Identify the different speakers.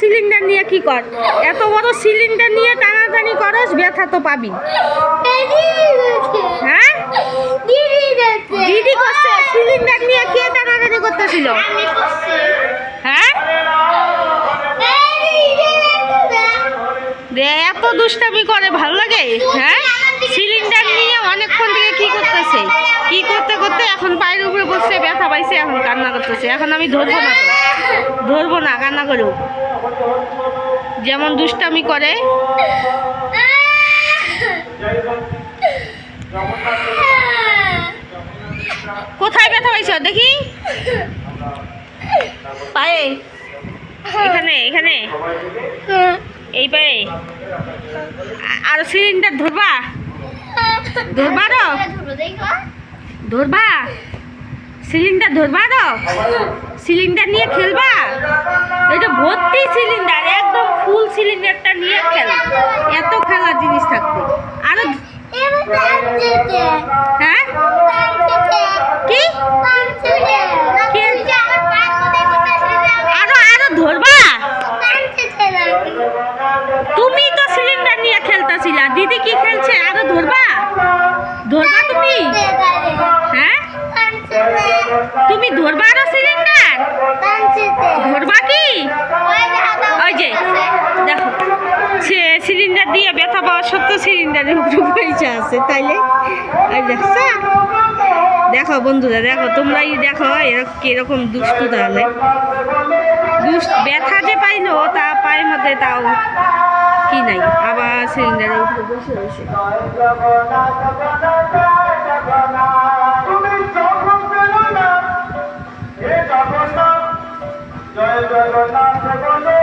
Speaker 1: Cylinder নিয়ে কি কর? এত বড় সিলিন্ডার নিয়ে টানাটানি করস, ব্যথা তো পাবি। হ্যাঁ? দিদি করছে, সিলিন্ডার নিয়ে কে টানাটানি করতেছিল? হ্যাঁ? এত দুষ্টামি করে, ভালো লাগে? হ্যাঁ? সিলিন্ডার নিয়ে অনেকক্ষণ থেকে কি করতেছে? কি করতে করতে এখন পায়ের উপরে বসছে ব্যথা পাইছে, এখন কান্না করতেছে, এখন আমি ধরবো না। ধরবো না কান্না করুক যেমন দুষ্টামি করে কোথায় ব্যথা পাইছ দেখি? পায়ে। এখানে এখানে। এই পায়ে। আর সিলিন্ডার ধরবা? ধরবা তো ধরবা? সিলিন্ডার ধরবা তো? সিলিন্ডার নিয়ে খেলবা? এটা ভর্তি সিলিন্ডার একদম ফুল সিলিন্ডারটা নিয়ে খেল। এত খেলার জিনিস থাকবে। আরও হ্যাঁ? কি? আরও আরও ধরবা? তুমি তো সিলিন্ডার নিয়ে খেলতেছিলা। দিদি কি খেলছে? আরও ধরবা? ধরবা তুমি সিলিন্ডার? ধরবা কি? ওই যে দেখো সে সিলিন্ডার দিয়ে ব্যথা পাওয়া সত্ত্বেও সিলিন্ডারের উপরে পয়সা আছে তাইলে? ওই দেখছ দেখো বন্ধুরা দেখো তোমরাই দেখো এরকম কীরকম দুষ্টু তাহলে। দুষ্ট ব্যথা যে পাইলো তা পায়ের মধ্যে তাও কি নাই। আবার সিলিন্ডারের উপরে বসে রয়েছে
Speaker 2: হে